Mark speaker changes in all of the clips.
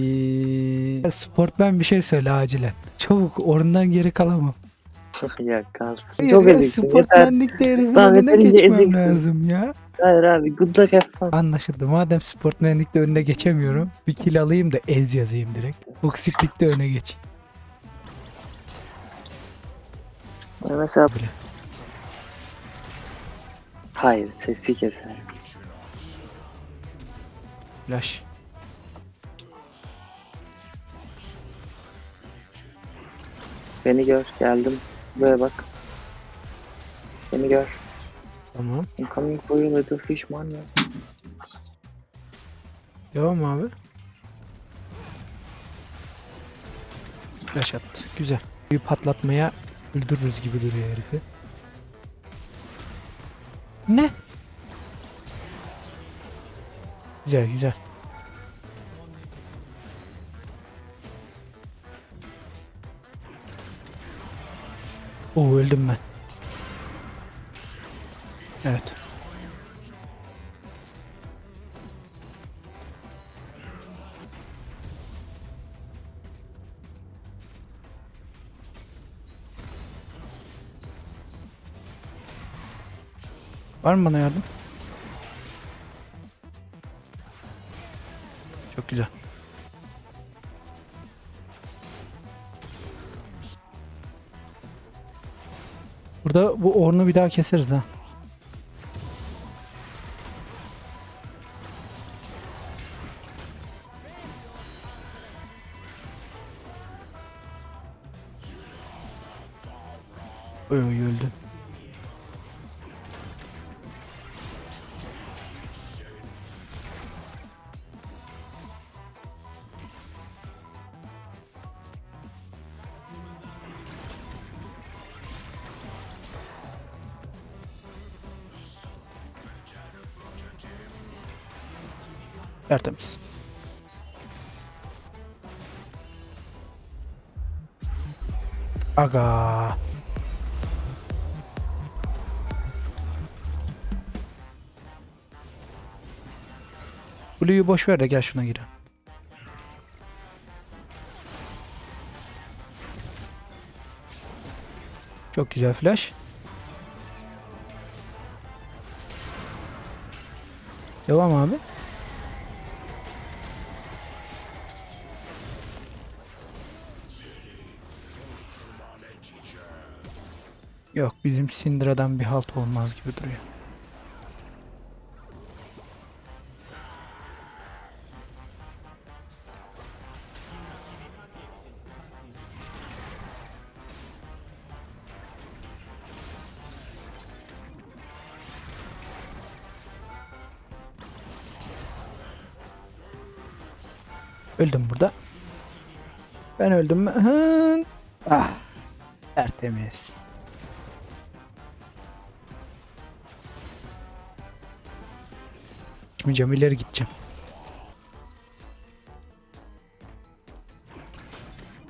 Speaker 1: Ee, sportmen bir şey söyle acilen. Çabuk oradan geri kalamam.
Speaker 2: ya kalsın.
Speaker 1: Hayır
Speaker 2: Çok
Speaker 1: ya,
Speaker 2: eziksin. Yeter.
Speaker 1: sportmenlik değerinin
Speaker 2: Tamam,
Speaker 1: önüne
Speaker 2: yeterince
Speaker 1: geçmem
Speaker 2: eziksin.
Speaker 1: lazım ya.
Speaker 2: Hayır abi good luck have fun.
Speaker 1: Anlaşıldı. Madem sportmenlikte önüne geçemiyorum. Bir kill alayım da ez yazayım direkt. Toksiklikte öne geçeyim.
Speaker 2: Ya Mesela
Speaker 1: Bile.
Speaker 2: Hayır sesi kesersin.
Speaker 1: Flash.
Speaker 2: Beni gör geldim. Buraya bak. Beni gör.
Speaker 1: Tamam.
Speaker 2: I'm coming for you little fish man ya.
Speaker 1: Devam abi. Flash attı. Güzel. Bir patlatmaya öldürürüz gibi duruyor herifi. Ne? Güzel güzel. Oo öldüm ben. Evet. Var mı bana yardım? Çok güzel. Burada bu ornu bir daha keseriz ha. Oy öldü. Tertemiz. Aga. Blue'yu boş ver de gel şuna girelim. Çok güzel flash. Devam abi. Yok bizim Syndra'dan bir halt olmaz gibi duruyor. Öldüm burada. Ben öldüm mü? Ah. Tertemiz. Gitmeyeceğim ileri gideceğim.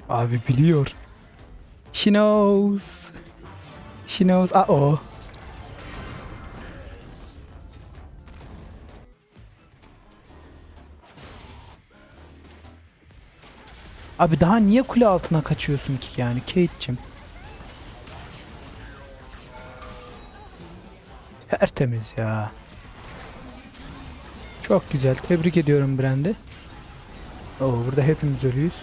Speaker 1: Abi biliyor. She knows. She knows. Aa o. Abi daha niye kule altına kaçıyorsun ki yani Kate'cim? Tertemiz ya. Çok güzel. Tebrik ediyorum Brand'i. Oo burada hepimiz ölüyüz.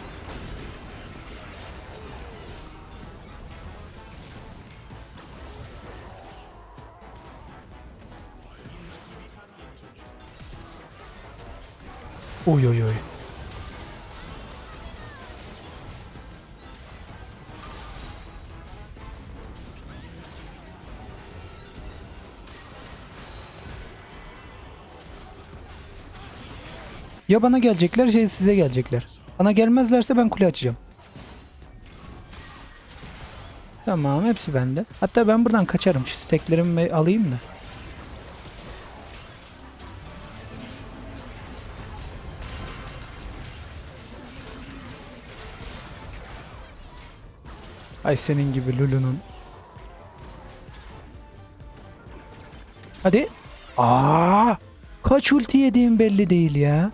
Speaker 1: Oy oy oy. Ya bana gelecekler ya size gelecekler. Bana gelmezlerse ben kule açacağım. Tamam hepsi bende. Hatta ben buradan kaçarım. Şu steklerimi alayım da. Ay senin gibi Lulu'nun. Hadi. Aa! Kaç ulti yediğim belli değil ya.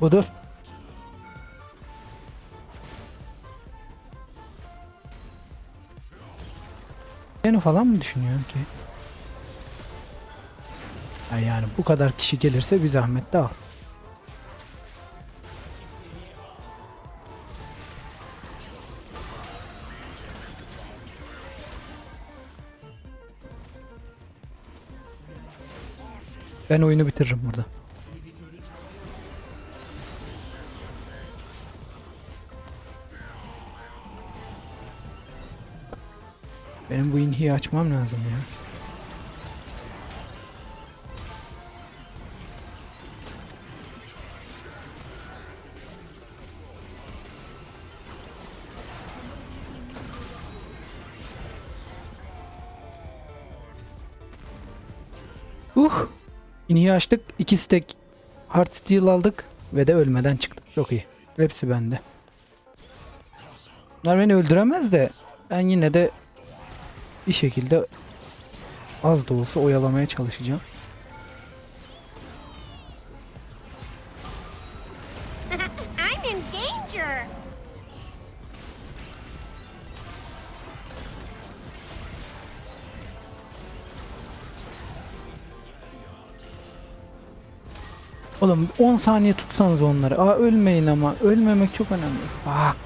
Speaker 1: Budur. Beni falan mı düşünüyorsun ki? Ha yani bu kadar kişi gelirse bir zahmet de al. Ben oyunu bitiririm burada. Benim bu inhiyi açmam lazım ya. Uh! İniyi açtık. iki stack hard steel aldık ve de ölmeden çıktık. Çok iyi. Hepsi bende. Bunlar beni öldüremez de ben yine de bir şekilde az da olsa oyalamaya çalışacağım. Oğlum 10 saniye tutsanız onları. Aa ölmeyin ama. Ölmemek çok önemli. Bak.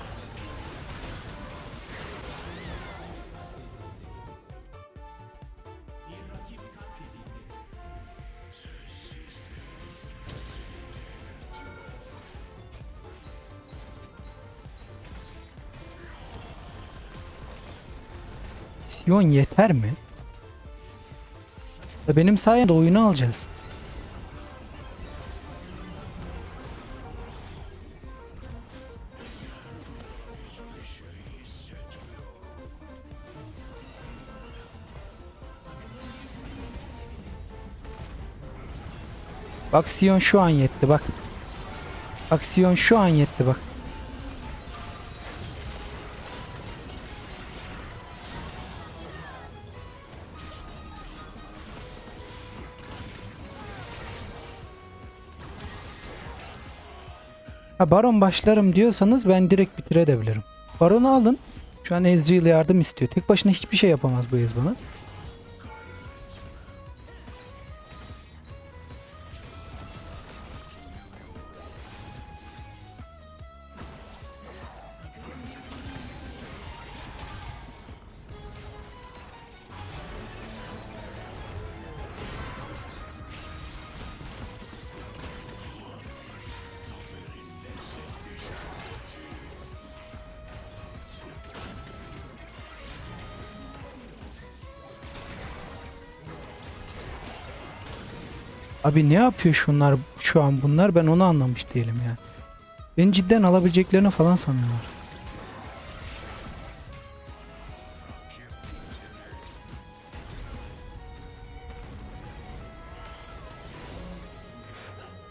Speaker 1: Sion yeter mi? Benim sayemde oyunu alacağız. Bak Sion şu an yetti bak. Sion şu an yetti bak. Ha Baron başlarım diyorsanız ben direkt bitirebilirim. Baron'u alın. Şu an Ezreal yardım istiyor. Tek başına hiçbir şey yapamaz bu Ez bana. Abi ne yapıyor şunlar şu an bunlar ben onu anlamış değilim ya. Beni cidden alabileceklerini falan sanıyorlar.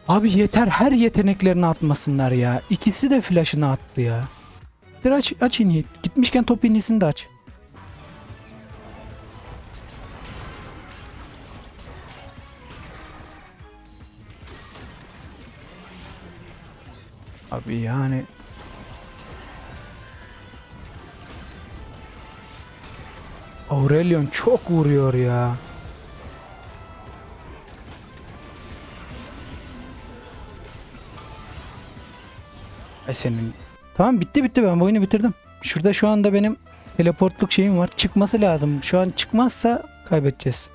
Speaker 1: Abi yeter her yeteneklerini atmasınlar ya. İkisi de flash'ını attı ya. Aç, aç iniyi. Gitmişken top inisini de aç. Abi yani Aurelion çok vuruyor ya. Ay senin. Tamam bitti bitti ben bu oyunu bitirdim. Şurada şu anda benim teleportluk şeyim var. Çıkması lazım. Şu an çıkmazsa kaybedeceğiz.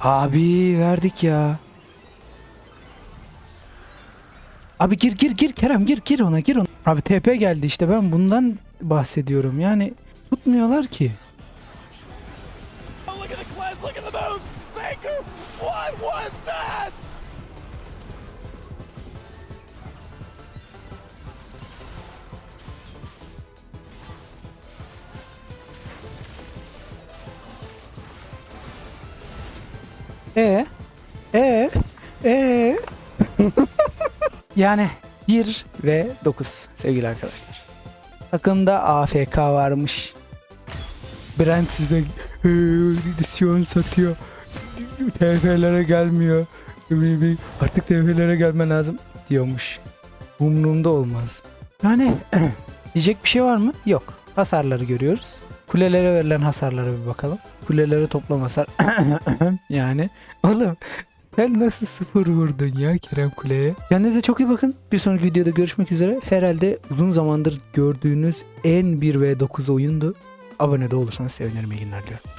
Speaker 1: Abi verdik ya. Abi gir gir gir Kerem gir gir ona gir ona. Abi TP geldi işte ben bundan bahsediyorum. Yani tutmuyorlar ki.
Speaker 3: Oh, look
Speaker 1: yani 1 ve 9 sevgili arkadaşlar. Takımda AFK varmış. Brent size eee, Sion satıyor. TF'lere gelmiyor. Artık TF'lere gelmen lazım diyormuş. Umrumda olmaz. Yani diyecek bir şey var mı? Yok. Hasarları görüyoruz. Kulelere verilen hasarlara bir bakalım. Kulelere toplam hasar. yani oğlum sen nasıl sıfır vurdun ya Kerem Kule'ye? Kendinize çok iyi bakın. Bir sonraki videoda görüşmek üzere. Herhalde uzun zamandır gördüğünüz en 1v9 oyundu. Abone de olursanız sevinirim. İyi günler diliyorum.